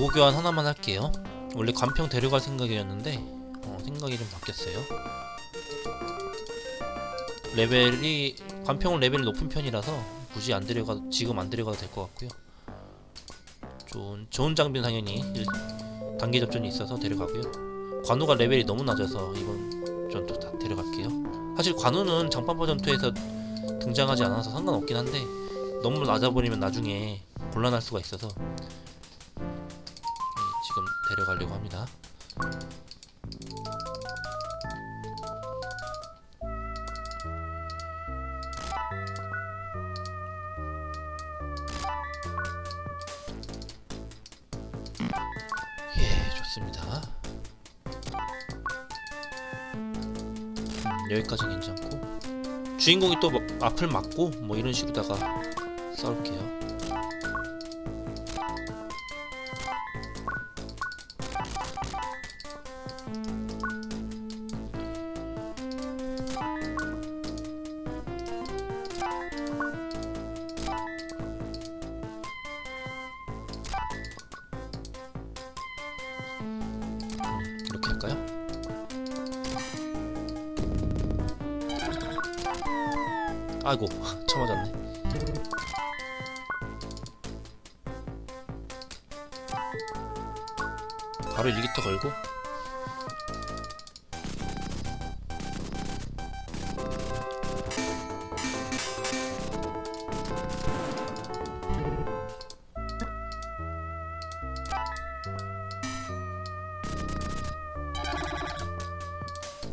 도구 교환 하나만 할게요. 원래 관평 데려갈 생각이었는데 어, 생각이 좀 바뀌었어요. 레벨이 관평은 레벨이 높은 편이라서 굳이 안 데려가 지금 안 데려가도 될 것 같고요. 좋은 좋은 장비는 당연히 일, 단계 접전이 있어서 데려가고요. 관우가 레벨이 너무 낮아서 이번 전투 다 데려갈게요. 사실 관우는 장판파 전투에서 등장하지 않아서 상관없긴 한데 너무 낮아버리면 나중에 곤란할 수가 있어서 데려가려고 합니다. 예, 좋습니다. 음, 여기까지는 괜찮고 주인공이 또 뭐- 앞을 막고 뭐 이런 식으로다가 싸울게요. 아이고 쳐맞았네. 바로 1기터 걸고.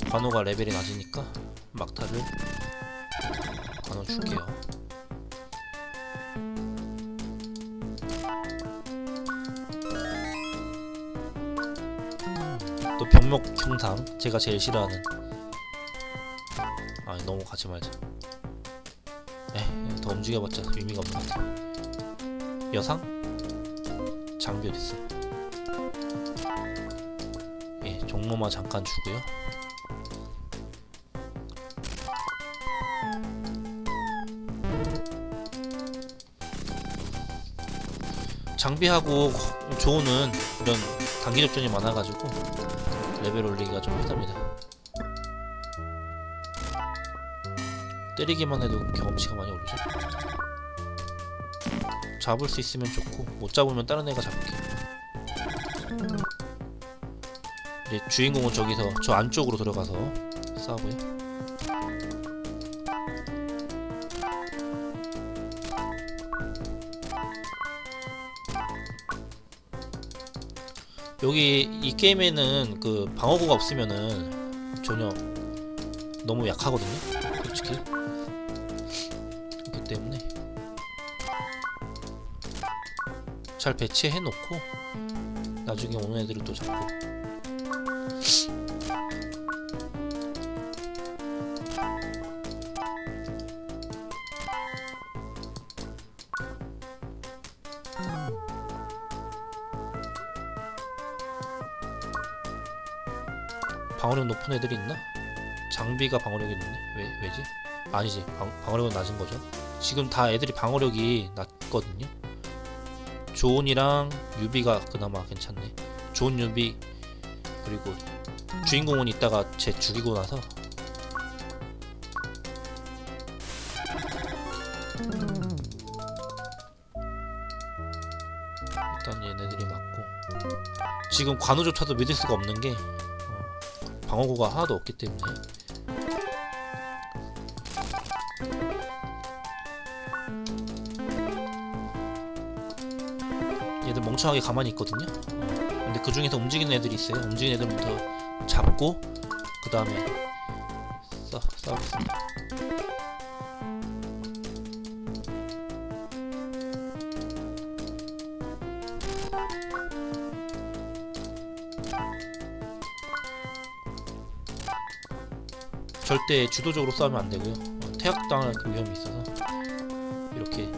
관호가 레벨이 낮으니까 막타를 줄게요. 또 병목 형상 제가 제일 싫어하는. 아 너무 가지 말자. 에더 움직여봤자 의미가 없는 것 같아. 여상? 장비 어딨어? 예 종로마 잠깐 주고요 장비하고 조우는 이런 단기 접전이 많아가지고 레벨 올리기가 좀 힘듭니다. 때리기만 해도 경험치가 많이 오르죠. 잡을 수 있으면 좋고 못 잡으면 다른 애가 잡을게. 이제 주인공은 저기서 저 안쪽으로 들어가서 싸우고요. 여기 이 게임에는 그 방어구가 없으면은 전혀 너무 약하거든요. 솔직히 그렇기 때문에 잘 배치해 놓고 나중에 오는 애들을 또 잡고 방어력 높은 애들이 있나? 장비가 방어력이 높네. 왜 왜지? 아니지. 방, 방어력은 낮은 거죠. 지금 다 애들이 방어력이 낮거든요. 조온이랑 유비가 그나마 괜찮네. 좋은 유비 그리고 주인공은 이따가 쟤 죽이고 나서 일단 얘네들이 맞고 지금 관우조차도 믿을 수가 없는 게 어, 방어구가 하나도 없기 때문에 얘들 멍청하게 가만히 있거든요. 어, 근데 그 중에서 움직이는 애들이 있어요. 움직이는 애들부터 잡고 그 다음에 싸 싸우겠습니다. 절대 주도적으로 싸우면 안 되고요. 어, 퇴학당할 그 위험이 있어서 이렇게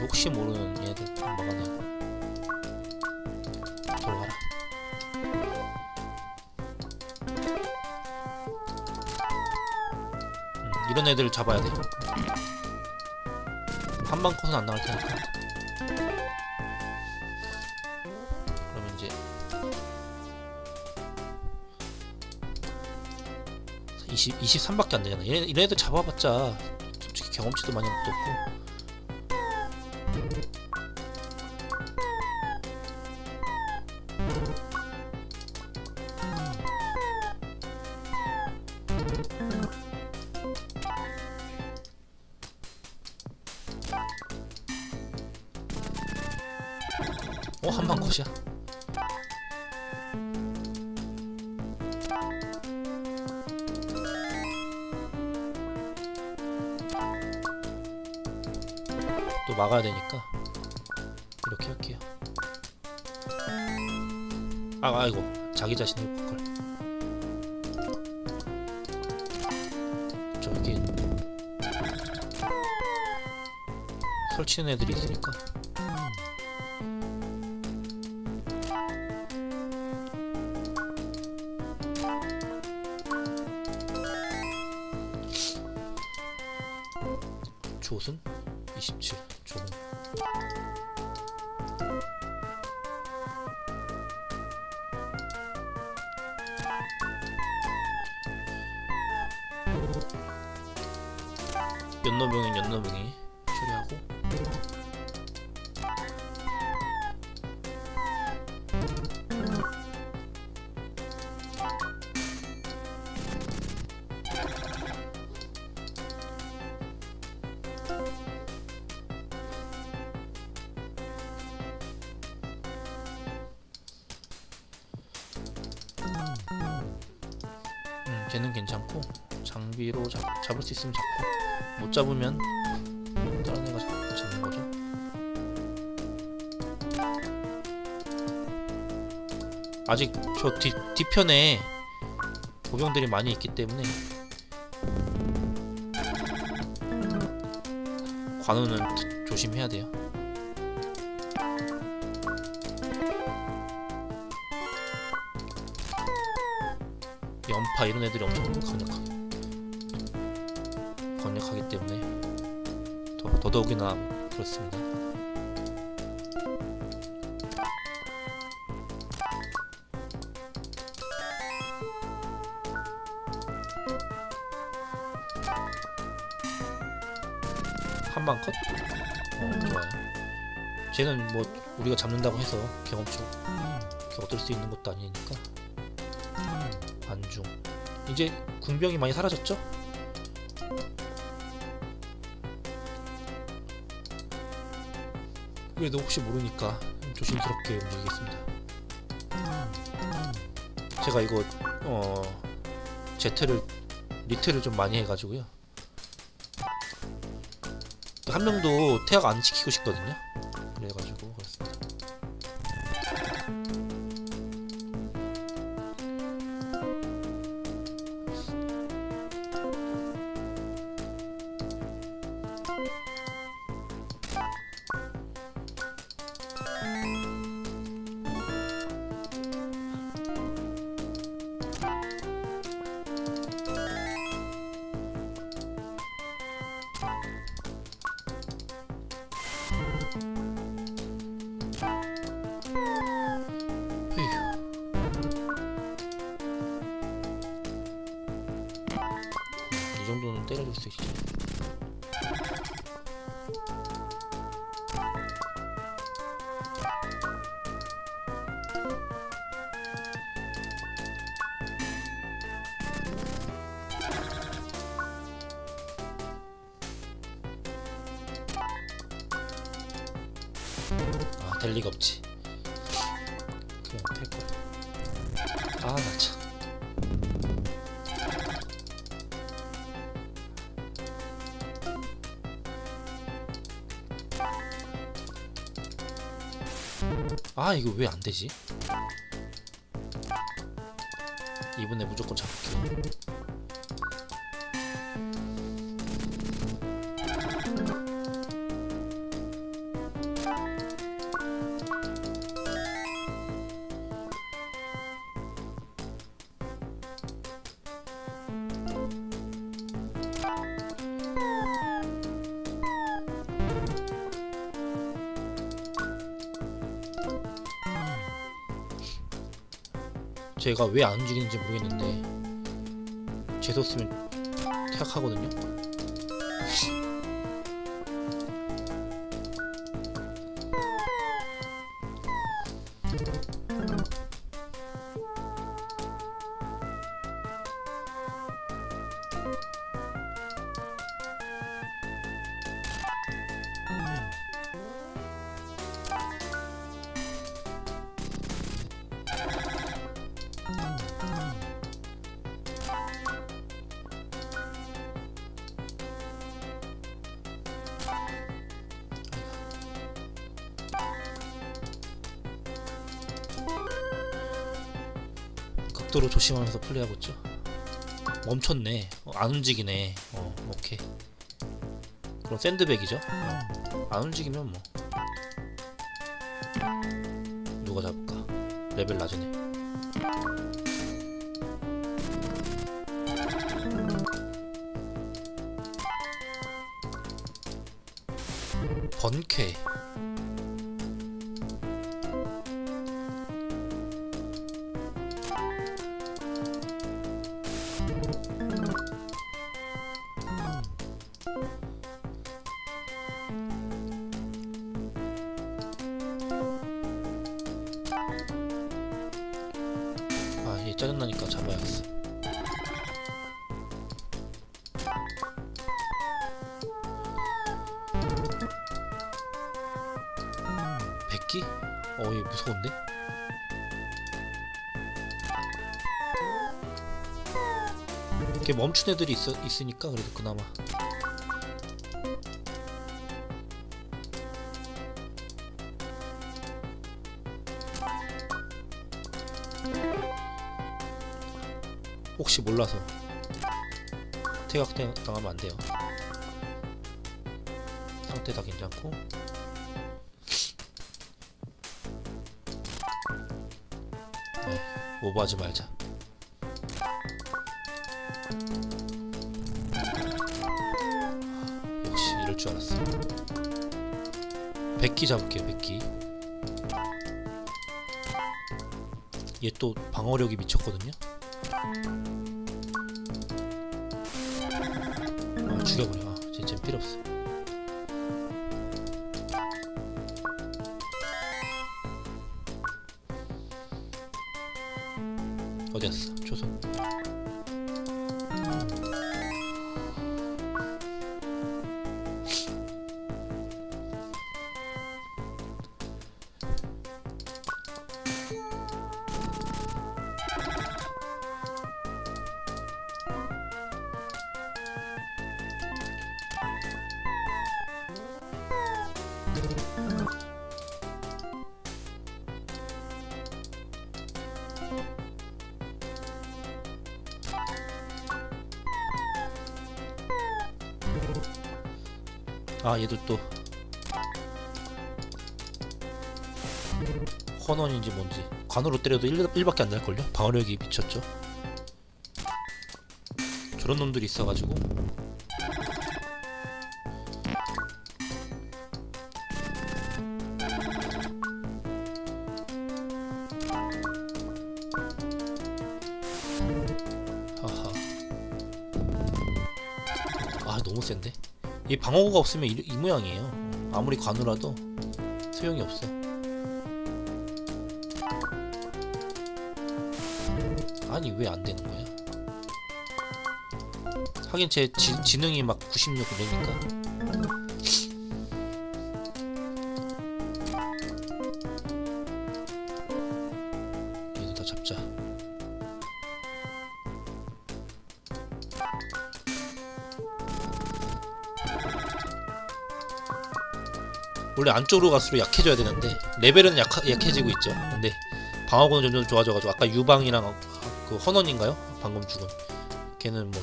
혹시 모르는 얘들 막아내고 돌아가라. 음, 이런 애들 잡아야 돼. 한방 컷은 안 나갈 테니까. 20, 23밖에 안 되잖아. 얘네, 얘네들 잡아봤자 솔직히 경험치도 많이 없고. 어, 한방 컷이야. 또 막아야 되니까 이렇게 할게요. 아, 아이고 자기 자신을 볼 걸. 저기 설치는 애들이 있으니까. 조순 27 조문 연노병인 연노병이 걔는 괜찮고 장비로 잡, 잡을 수 있으면 잡고 못 잡으면 다른 애가 잡, 잡는 거죠. 아직 저 뒤, 뒤편에 보병들이 많이 있기 때문에 관우는 드- 조심해야 돼요. 연파 이런 애들이 엄청 강력하 강력하기 때문에 더, 더더욱이나 그렇습니다. 한 방 컷? 어, 좋아요. 쟤는 뭐 우리가 잡는다고 해서 경험치 이렇게 얻을 수 있는 것도 아니니까 안중 이제 궁병이 많이 사라졌죠? 그래도 혹시 모르니까 조심스럽게 움직이겠습니다. 제가 이거 어 제트를 리트를 좀 많이 해가지고요. 한 명도 태학 안 시키고 싶거든요. 그래가지고 이정 아, 이거 왜 안 되지? 이번에 무조건 잡을게 제가 왜 안 움직이는지 모르겠는데 죄수 쓰면 퇴학하거든요. 극도로 조심하면서 플레이하고 있죠. 멈췄네. 어, 안 움직이네. 어, 오케이. 그럼 샌드백이죠. 어, 안 움직이면 뭐 누가 잡을까? 레벨 낮으네. 번쾌. 백기? 어, 얘 무서운데? 이렇게 멈춘 애들이 있어, 있으니까 그래도 그나마 혹시 몰라서 퇴각 당- 당하면 안 돼요. 상태 다 괜찮고 네, 오버하지 말자. 역시 이럴 줄 알았어. 백기 잡을게요. 백기. 얘 또 방어력이 미쳤거든요. 죽여버려. 아, 진짜 필요 없어. 어디 갔어? 조선. 아 얘도 또. 헌원인지 뭔지. 관으로 때려도 1, 1밖에 안 날걸요? 방어력이 미쳤죠? 저런 놈들이 있어가지고 너무 센데 이 방어구가 없으면 이, 이 모양이에요. 어, 아무리 관우라도 소용이 없어. 아니 왜 안 되는 거야? 하긴 제 지, 지능이 막 96 그러니까. 원래 안쪽으로 갈수록 약해져야 되는데 레벨은 약, 약해지고 있죠. 근데 방어구는 점점 좋아져가지고 아까 유방이랑 어, 그 헌원인가요? 방금 죽은. 걔는 뭐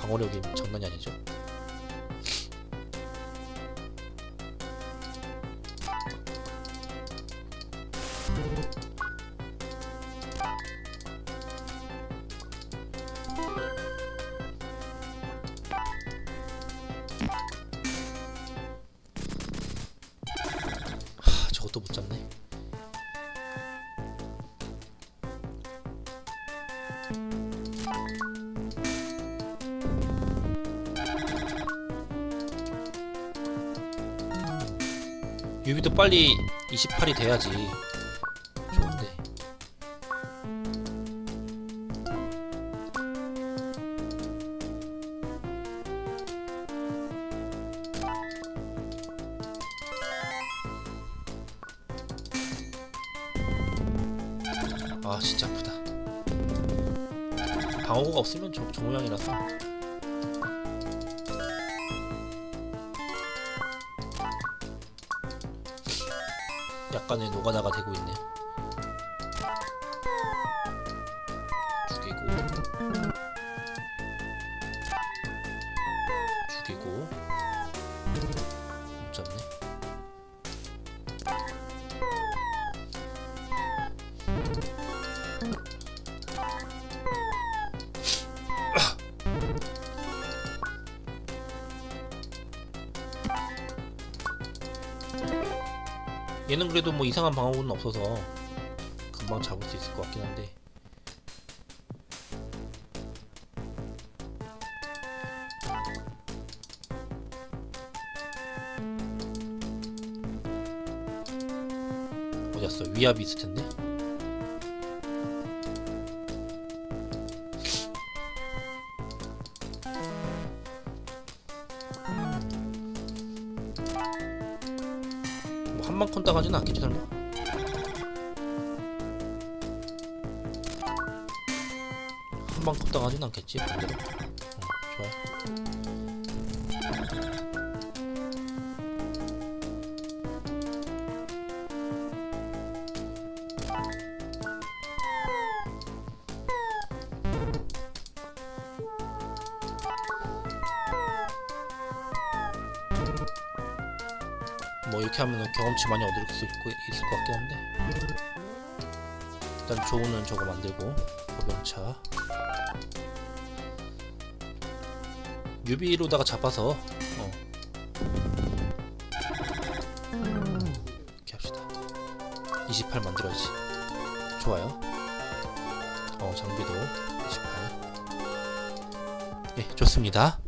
방어력이 장난이 아니죠 유비도 빨리 28이 돼야지. 좋은데. 아 진짜 아프다. 방어구가 없으면 저, 저 모양이라서 약간의 노가다가 되고 있네요. 죽이고 죽이고 못 잡네. 얘는 그래도 뭐 이상한 방어구는 없어서 금방 잡을 수 있을 것 같긴 한데. 어디 갔어? 위압이 있을 텐데 한방 콘 따가지는 않겠지 설마? 한방 콘 따가지는 않겠지 반대로? 어, 좋아요 뭐 이렇게 하면 경험치 많이 얻을 수 있고, 있을 것 같긴 한데. 일단 조우는 저거 만들고 보병차. 유비로다가 잡아서 어. 이렇게 합시다. 28 만들어야지. 좋아요. 어 장비도 28네 좋습니다